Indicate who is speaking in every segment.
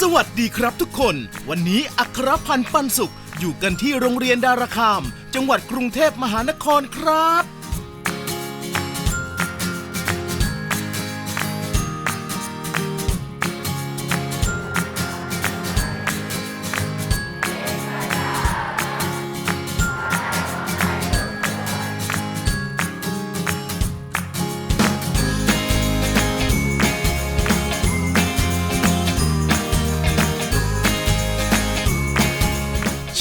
Speaker 1: สวัสดีครับทุกคน วันนี้อัครพันธ์ปันสุข อยู่กันที่โรงเรียนดาราคาม จังหวัดกรุงเทพมหานครครับ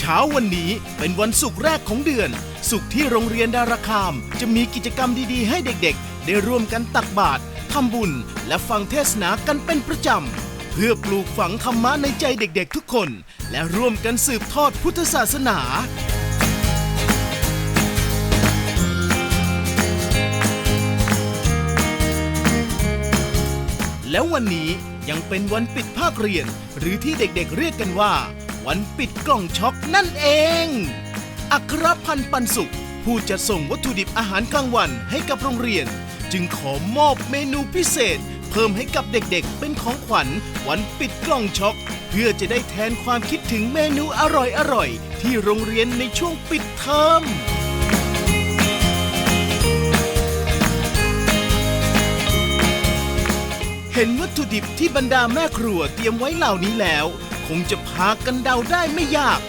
Speaker 1: ช้าวันนี้เป็นวันศุกร์แรกของเดือน ศุกร์ที่โรงเรียนดาราคาม จะมีกิจกรรมดีๆ ให้เด็กๆ ได้ร่วมกันตักบาตรทำบุญ และฟังเทศนากันเป็นประจำ เพื่อปลูกฝังธรรมะในใจเด็กๆ ทุกคน และร่วมกันสืบทอดพุทธศาสนาแล้ววันนี้ยังเป็นวันปิดภาคเรียน หรือที่เด็กๆเรียกกันว่า วันปิดกล่องช็อกนั่นเอง อัครพันธ์ปันสุข ผู้จะส่งวัตถุดิบอาหารกลางวันให้กับโรงเรียน จึงขอมอบเมนูพิเศษ เพิ่มให้กับเด็กๆ เป็นของขวัญวันปิดกล่องช็อกเพื่อจะได้แทนความคิดถึงเมนูอร่อยๆที่โรงเรียนในช่วงปิดเทอมเห็นวัตถุดิบที่บรรดาแม่ครัวเตรียมไว้เหล่านี้แล้ว คงจะพากันเดาได้ไม่ยาก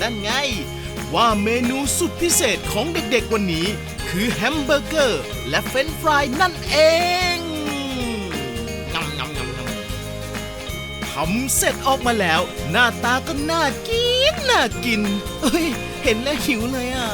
Speaker 1: นั่นไง ว่าเมนูสุดพิเศษของเด็กๆวันนี้ คือแฮมเบอร์เกอร์และเฟรนช์ฟรายนั่นเองงำงำงำงำทำเสร็จออกมาแล้ว หน้าตาก็น่ากินน่ากิน เอ้ย เห็นแล้วหิวเลยอะ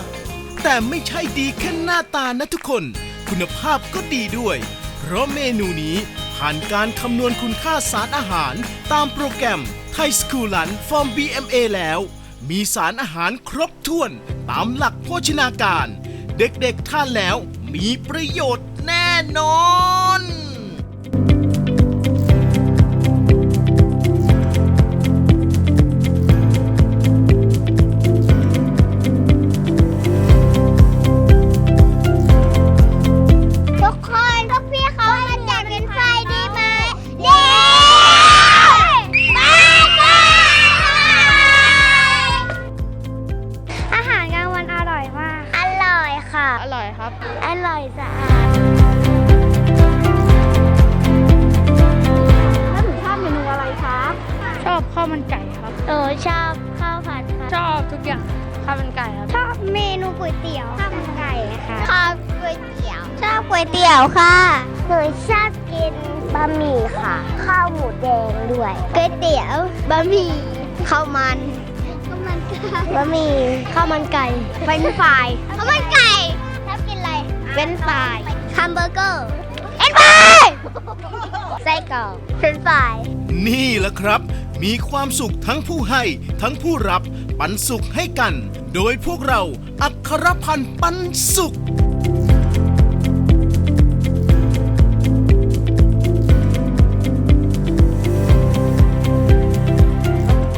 Speaker 1: แต่ไม่ใช่ดีแค่หน้าตานะทุกคน คุณภาพก็ดีด้วย เพราะเมนูนี้ ผ่านการคำนวณคุณค่าสารอาหาร ตามโปรแกรมไทยสคูลันฟอร์ม BMA แล้ว มีสารอาหารครบถ้วน ตามหลักโภชนาการ เด็กๆทานแล้วมีประโยชน์แน่นอนา
Speaker 2: วมันไก่ครับ
Speaker 3: หนูชอบข้าวผัดค่ะ
Speaker 2: ชอบทุกอย่างข้าวมันไก่ครับ
Speaker 3: ชอบเมนูก๋วยเตี๋ยวข้าวมันไก่ค่ะชอบก๋วยเตี๋ยว ชอบก๋วยเตี๋ยวค่ะหนูชอบกินบะหมี่ค่ะ ข้าวหมูแดงด้วยก๋วยเตี๋ยวบะหมี่ข้าวมันข้าวมันไก่บะหมี่ข้าวมันไก่เป็นฟรายข้าวมันไก่ชอบกินอะไรเป็นฟรายฮัมเบอร์เกอร์เป็นฟรายไส้กรอกเป็นฟราย
Speaker 1: นี่แหละครับ มีความสุขทั้งผู้ให้ ทั้งผู้รับปันสุขให้กัน โดยพวกเราอัครพันธ์ปันสุข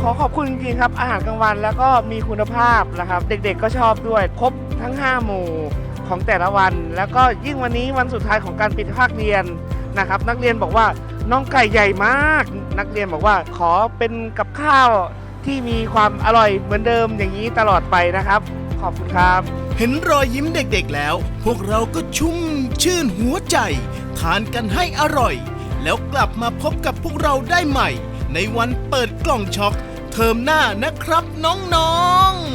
Speaker 4: ขอขอบคุณจริงๆครับ อาหารกลางวันแล้วก็มีคุณภาพนะครับ เด็กๆก็ชอบด้วย ครบทั้ง 5 หมู่ของแต่ละวัน แล้วก็ยิ่งวันนี้วันสุดท้ายของการปิดภาคเรียนนะครับ นักเรียนบอกว่า น้องไก่ใหญ่มาก นักเรียนบอกว่าขอเป็นกับข้าวที่มีความอร่อยเหมือนเดิมอย่างนี้ตลอดไปนะครับ ขอบคุณครับ
Speaker 1: เห็นรอยยิ้มเด็กๆแล้ว พวกเราก็ชุ่มชื่นหัวใจ ทานกันให้อร่อย แล้วกลับมาพบกับพวกเราได้ใหม่ ในวันเปิดกล่องช็อกเทอมหน้านะครับน้องๆ